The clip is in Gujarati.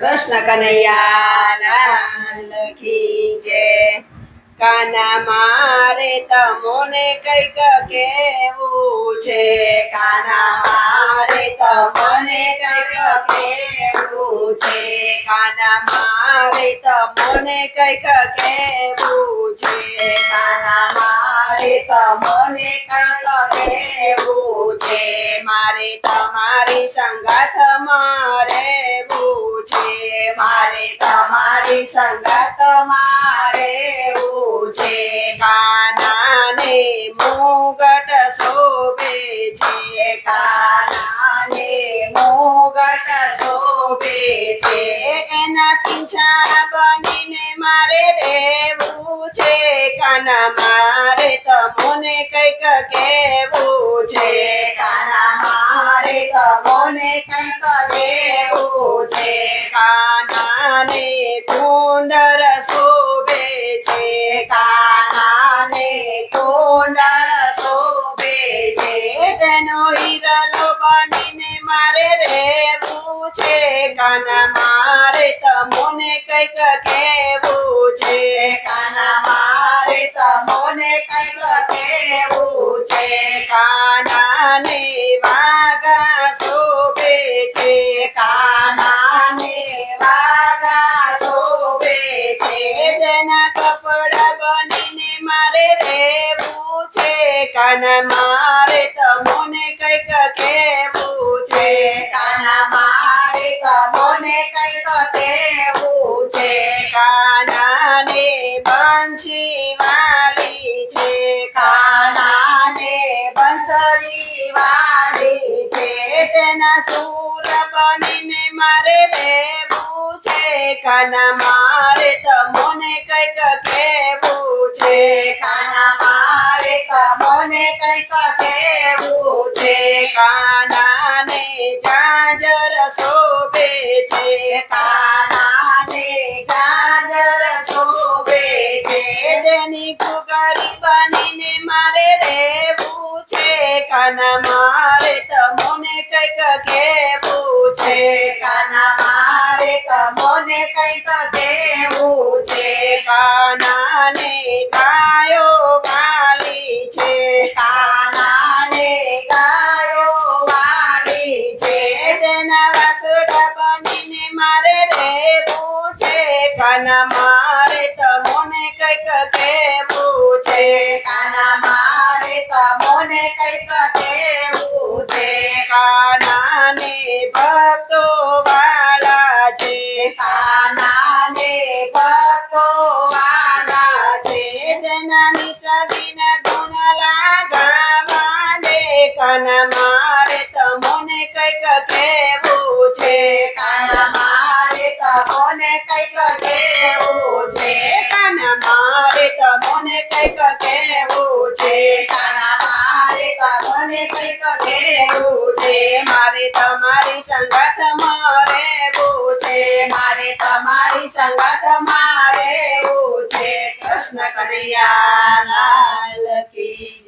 કૃષ્ણ કનૈયા, લાલ કી જય. કાના મારે તમોને કંઈક કેવું છે. કાના મારે તમોને કંઈક કેવું છે. કાના મારે તમોને કંઈક કેવું છે. કાના મારે તમોને કંઈક કેવું છે. મારે તમારી સંગાથ મારે મારે તમારી સંગત મારે છે કાનાને મુગટ શોભે છે, કાનાને મુગટ શોભે છે. એના પીછા બનીને મારે રહેવું છે, કાના મારે તમને કંઈક કેવું છે. કાના તમોને કંઈક કેવું છે, કાનાને કુંડર શોભે છે, કાનાને કુંડર શોભે છે, તેનો હિરલો બનીને મારે રહેવું છે, કાના મારે તમોને કંઈક કેવું છે, કાના મારે તમોને કંઈક કેવું છે, કાનાને વાગા કાના મારે તમને કંઈક કેવું છે. કાના મારે તમને કંઈક કેવું છે. કાનાને છે તેના સૂર બનીને મારે રહેવું છે. કાના મારે તમને કંઈક કહેવું છે. કાના મારે તમને કંઈક કહેવું છે. કાનાને જાજર શોભે છે. કાનાને જાજર શોભે છે. તેની કુગરી બનીને મારે રહેવું છે. કાના કાના મારે તમોને કંઈક દેવું છે. કાનાને ગાયો ગાલી છે. કાનાને ગાયો વાલી છે. તેના વાસડા બનીને મારે રહેવું છે. કાના મારે તમોને કંઈક કેવું છે. કાના મારે તમોને કંઈક દેવું છે. કાનાને મારે તમોને કંઈક કેવું છે. કાના મારે તમને કંઈક કેવું છે. કાના મારે તમોને કંઈક કેવું છે. કાના મારે તમને કંઈક કેવું છે. મારે તમારી સંગત મારે છે. મારે તમારી સંગત મારે છે. કૃષ્ણ કનૈયા લાલ કી